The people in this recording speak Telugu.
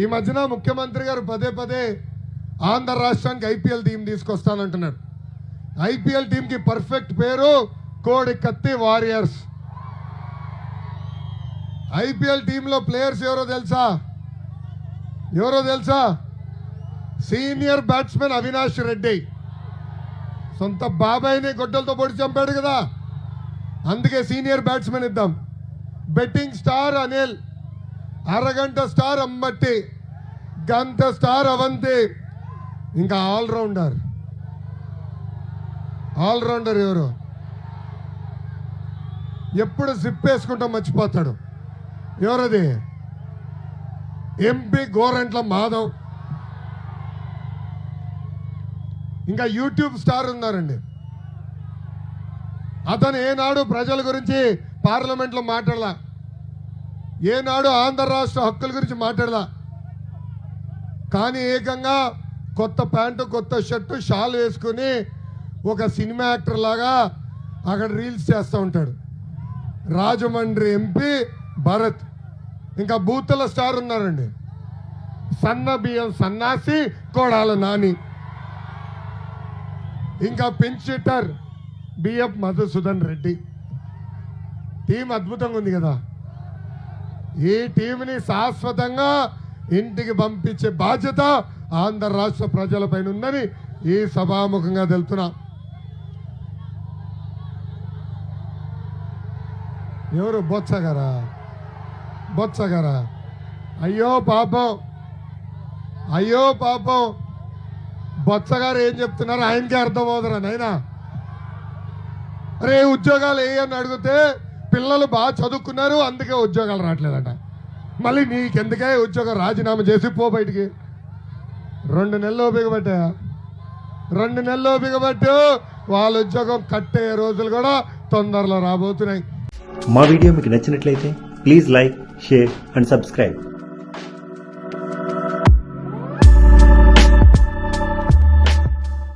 ఈ మధ్యన ముఖ్యమంత్రి గారు పదే పదే ఆంధ్ర రాష్ట్రానికి ఐపీఎల్ టీం తీసుకొస్తానంటున్నాడు ఐపీఎల్ టీంకి పర్ఫెక్ట్ పేరు కోడి కత్తి వారియర్స్. ఐపీఎల్ టీంలో ప్లేయర్స్ ఎవరో తెలుసా? ఎవరో తెలుసా? Senior batsmen Avinash Reddy. సొంత బాబాయ్ని గొడ్డలతో పొడి చంపాడు కదా. అందుకే సీనియర్ బ్యాట్స్మెన్ ఇద్దాం. బెట్టింగ్ స్టార్ అనిల్ అరగంట స్టార్ అంబట్టి గంత స్టార్ అవంతి. ఇంకా ఆల్రౌండర్. ఆల్రౌండర్ ఎవరు? ఎప్పుడు సిప్ వేసుకుంటా మర్చిపోతాడు. ఎవరది? ఎంపీ గోరంట్ల మాధవ్. ఇంకా యూట్యూబ్ స్టార్ ఉన్నారండి. అతను ఏనాడు ప్రజల గురించి పార్లమెంట్లో మాట్లాడలా. ఏనాడు ఆంధ్ర రాష్ట్ర హక్కుల గురించి మాట్లాడదా కానీ ఏకంగా కొత్త ప్యాంటు కొత్త షర్టు షాల్ వేసుకుని ఒక సినిమా యాక్టర్ లాగా అక్కడ రీల్స్ చేస్తూ ఉంటాడు. రాజమండ్రి ఎంపీ భరత్. ఇంకా బూతుల స్టార్ ఉన్నారండి. సన్న బియ్యం సన్నాసి కోడాల నాని. ఇంకా pinch hitter BF Madhusudan Reddy. Team అద్భుతంగా ఉంది కదా. ఈ టీంని శాశ్వతంగా ఇంటికి పంపించే బాధ్యత ఆంధ్ర రాష్ట్ర ప్రజలపైన ఉందని ఈ సభాముఖంగా తెలుపుతున్నా. ఎవరు? బొత్స గారా? అయ్యో పాపం. అయ్యో పాపం. బొత్స గారు ఏం చెప్తున్నారు? ఆయనకే అర్థమవుతురా నైనా అరే ఉద్యోగాలు ఏ అని అడిగితే పిల్లలు బాగా చదువుకున్నారు అందుకే ఉద్యోగాలు రావట్లేదట. మళ్ళీ నీకెందుకే ఉద్యోగం రాజీనామా చేసి పో బయటికి. రెండు నెలలు బిగబట్టా రెండు నెలలు బిగబట్టు వాళ్ళ ఉద్యోగం కట్టే రోజులు కూడా తొందరలో రాబోతున్నాయి. మా వీడియో మీకు నచ్చినట్లయితే please like share and subscribe.